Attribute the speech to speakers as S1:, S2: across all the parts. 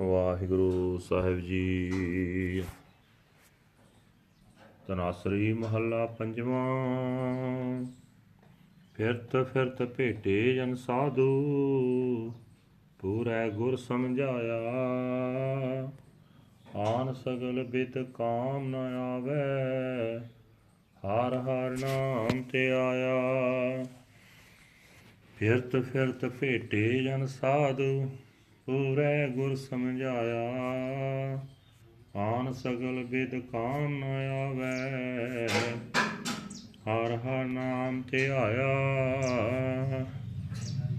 S1: ਵਾਹਿਗੁਰੂ ਸਾਹਿਬ ਜੀ। ਤਨਾਸਰੀ ਮਹੱਲਾ ਪੰਜਵਾਂ। ਫਿਰਤ ਫਿਰਤ ਭੇਟੇ ਜਨ ਸਾਧੂ, ਪੂਰੈ ਗੁਰ ਸਮਝਾਇਆ। ਆਨ ਸਗਲ ਬਿਤ ਕਾਮ ਨ ਆਵੇ, ਹਰ ਹਰ ਨਾਮ ਤੇ ਆਇਆ। ਫਿਰਤ ਫਿਰਤ ਭੇਟੇ ਜਨ ਸਾਧੂ ਪੂਰੇ ਗੁਰ ਸਮਝਾਇਆ। ਆਨ ਸਗਲ ਵਿਦ ਕਾਨ ਨ ਆਵੇ। ਹਰ ਹਰ ਨਾਮ ਤੇ ਆਇਆ।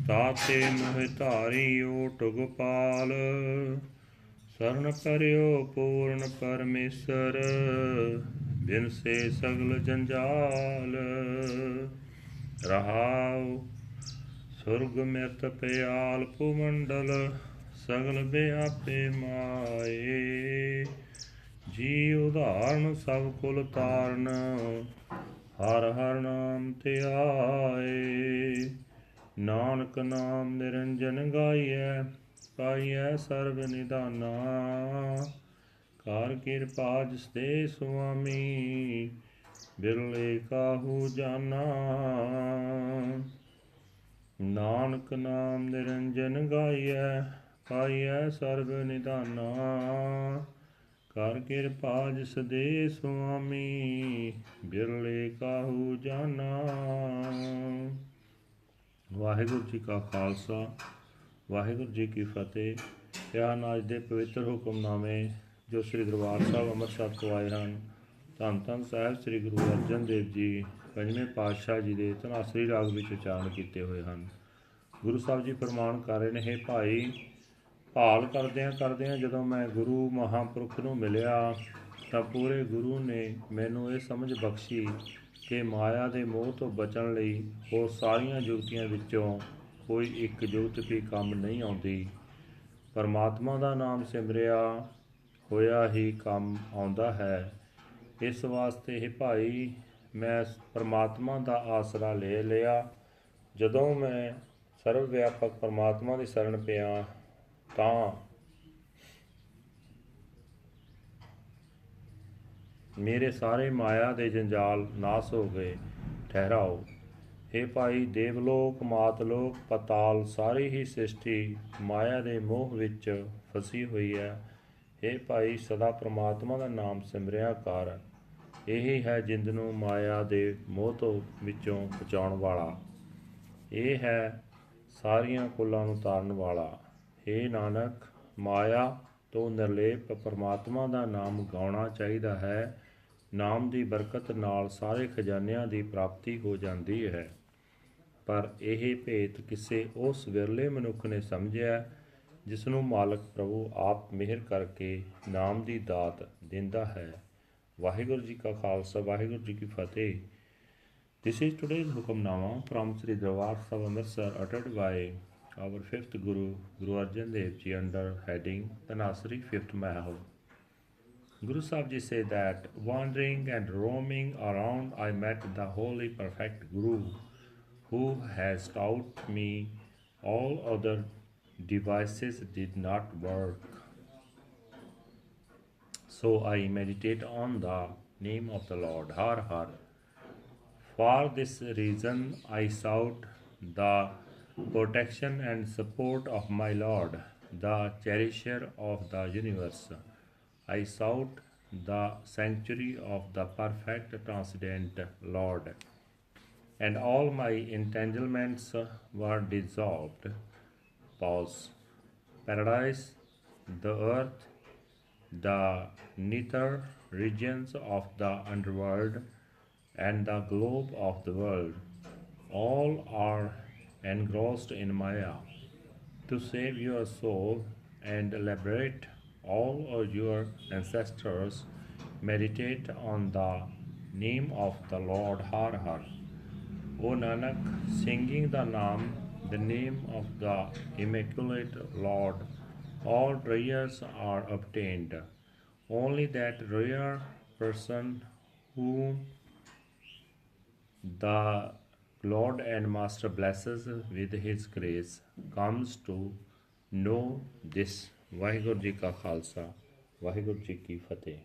S1: ਤਾਤੇ ਮੋਹਿ ਧਾਰੀ ਓਟ ਗੋਪਾਲ। ਸਰਨ ਕਰਿਓ ਪੂਰਨ ਪਰਮੇਸ਼ਰ। ਬਿਨ ਸੇ ਸਗਲ ਜੰਜਾਲ। ਰਹਾਉ ਸੁਰਗ ਮਿਤ ਪਿਆਲ ਭੂਮੰਡਲ। ਸਗਲ ਬਿਆਪੇ ਮਾਏ। ਜੀ ਉਧਾਰਨ ਸਭ ਕੁਲ ਤਾਰਨ ਹਰ ਹਰ ਨਾਮ ਤੇ ਆਏ। ਨਾਨਕ ਨਾਮ ਨਿਰੰਜਨ ਗਾਈਐ, ਪਾਈਐ ਸਰਬ ਨਿਦਾਨਾ। ਕਰ ਕਿਰਪਾ ਜਿਸ ਦੇ ਸੁਆਮੀ, ਬਿਰਲੇ ਕਾਹੂ ਜਾਨਾ। ਨਾਨਕ ਨਾਮ ਨਿਰੰਜਨ ਗਾਈਐ ਪਾਈਐ ਸਰਬ ਨਿਧਾਨਾ। ਕਰ ਕਿਰਪਾ ਜਿਸ ਦੇ ਸੁਆਮੀ, ਬਿਰਲੇ ਕਾਹੂ ਜਾਨਾ। ਵਾਹਿਗੁਰੂ ਜੀ ਕਾ ਖਾਲਸਾ, ਵਾਹਿਗੁਰੂ ਜੀ ਕੀ ਫਤਿਹ। ਧਿਆਨ ਅੱਜ ਦੇ ਪਵਿੱਤਰ ਹੁਕਮਨਾਮੇ ਜੋ ਸ੍ਰੀ ਦਰਬਾਰ ਸਾਹਿਬ ਅੰਮ੍ਰਿਤਸਰ ਤੋਂ ਆਏ ਹਨ। ਧੰਨ ਧੰਨ ਸਾਹਿਬ ਸ੍ਰੀ ਗੁਰੂ ਅਰਜਨ ਦੇਵ ਜੀ, ਪੰਜਵੇਂ ਪਾਤਸ਼ਾਹ ਜੀ ਦੇ ਧਨਾਸਰੀ ਰਾਗ ਵਿੱਚ ਉਚਾਰਨ ਕੀਤੇ ਹੋਏ ਹਨ। ਗੁਰੂ ਸਾਹਿਬ ਜੀ ਫਰਮਾਨ ਕਰ ਰਹੇ ਨੇ, ਹੈ ਭਾਈ ਭਾਲ ਕਰਦਿਆਂ ਕਰਦਿਆਂ ਜਦੋਂ ਮੈਂ ਗੁਰੂ ਮਹਾਂਪੁਰਖ ਨੂੰ ਮਿਲਿਆ, ਤਾਂ ਪੂਰੇ ਗੁਰੂ ਨੇ ਮੈਨੂੰ ਇਹ ਸਮਝ ਬਖਸ਼ੀ ਕਿ ਮਾਇਆ ਦੇ ਮੋਹ ਤੋਂ ਬਚਣ ਲਈ ਉਹ ਸਾਰੀਆਂ ਜੁਗਤੀਆਂ ਵਿੱਚੋਂ ਕੋਈ ਇੱਕ ਜੁਗਤ ਵੀ ਕੰਮ ਨਹੀਂ ਆਉਂਦੀ। ਪਰਮਾਤਮਾ ਦਾ ਨਾਮ ਸਿਮਰਿਆ, ਹੋਇਆ ਹੀ ਕੰਮ ਆਉਂਦਾ ਹੈ। ਇਸ ਵਾਸਤੇ ਇਹ ਭਾਈ, ਮੈਂ ਪਰਮਾਤਮਾ ਦਾ ਆਸਰਾ ਲੈ ਲਿਆ। ਜਦੋਂ ਮੈਂ ਸਰਵ ਵਿਆਪਕ ਪਰਮਾਤਮਾ ਦੀ ਸ਼ਰਨ ਪਿਆ ਤਾਂ ਮੇਰੇ ਸਾਰੇ ਮਾਇਆ ਦੇ ਜੰਜਾਲ ਨਾਸ ਹੋ ਗਏ। ਠਹਿਰਾਓ। हे ਭਾਈ ਦੇਵਲੋਕ, ਮਾਤਲੋਕ, ਪਤਾਲ, ਸਾਰੀ ਹੀ ਸ੍ਰਿਸ਼ਟੀ ਮਾਇਆ ਦੇ ਮੋਹ ਵਿੱਚ ਫਸੀ ਹੋਈ ਹੈ। हे ਭਾਈ, ਸਦਾ ਪ੍ਰਮਾਤਮਾ ਦਾ ਨਾਮ ਸਿਮਰਿਆ ਕਰ। ਇਹੀ ਹੈ ਜਿੰਦ ਨੂੰ ਮਾਇਆ ਦੇ ਮੋਹ ਤੋਂ ਵਿੱਚੋਂ ਬਚਾਉਣ ਵਾਲਾ। ਇਹ ਹੈ ਸਾਰੀਆਂ ਕੁੱਲਾਂ ਨੂੰ ਤਾਰਨ ਵਾਲਾ। हे ਨਾਨਕ, ਮਾਇਆ ਤੋਂ ਨਿਰਲੇਪ ਪਰਮਾਤਮਾ ਦਾ ਨਾਮ ਗਾਉਣਾ ਚਾਹੀਦਾ ਹੈ। ਨਾਮ ਦੀ ਬਰਕਤ ਨਾਲ ਸਾਰੇ ਖਜ਼ਾਨਿਆਂ ਦੀ ਪ੍ਰਾਪਤੀ ਹੋ ਜਾਂਦੀ ਹੈ। ਪਰ ਇਹ ਭੇਤ ਕਿਸੇ ਉਸ ਵਿਰਲੇ ਮਨੁੱਖ ਨੇ ਸਮਝਿਆ ਜਿਸ ਨੂੰ ਮਾਲਕ ਪ੍ਰਭੂ ਆਪ ਮਿਹਰ ਕਰਕੇ ਨਾਮ ਦੀ ਦਾਤ ਦਿੰਦਾ ਹੈ। ਵਾਹਿਗੁਰੂ ਜੀ ਕਾ ਖਾਲਸਾ, ਵਾਹਿਗੁਰੂ ਜੀ ਕੀ ਫਤਿਹ। This is today's Hukamnama from Sri Darbar Sahib Amritsar uttered by our fifth Guru, Guru Arjan Dev Ji under heading Tanasri Fifth Mahal. Guru Sahib Ji said that wandering and roaming around I met the holy perfect Guru who has taught me all other devices did not work. So I meditate on the name of the Lord, Har Har. For this reason I sought the protection and support of my Lord, the cherisher of the universe. I sought the sanctuary of the perfect transcendent Lord, and all my entanglements were dissolved. Pause. Paradise, the earth, the nether regions of the underworld, and the globe of the world, all are engrossed in Maya. To save your soul and liberate all of your ancestors, meditate on the name of the Lord Har Har. O Nanak, singing the Naam, the name of the Immaculate Lord, all prayers are obtained. Only that rare person whom the Lord and Master blesses with His grace comes to know this Waheguru ਜੀ ਕਾ ਖਾਲਸਾ ਵਾਹਿਗੁਰੂ ਜੀ ਕੀ ਫਤਿਹ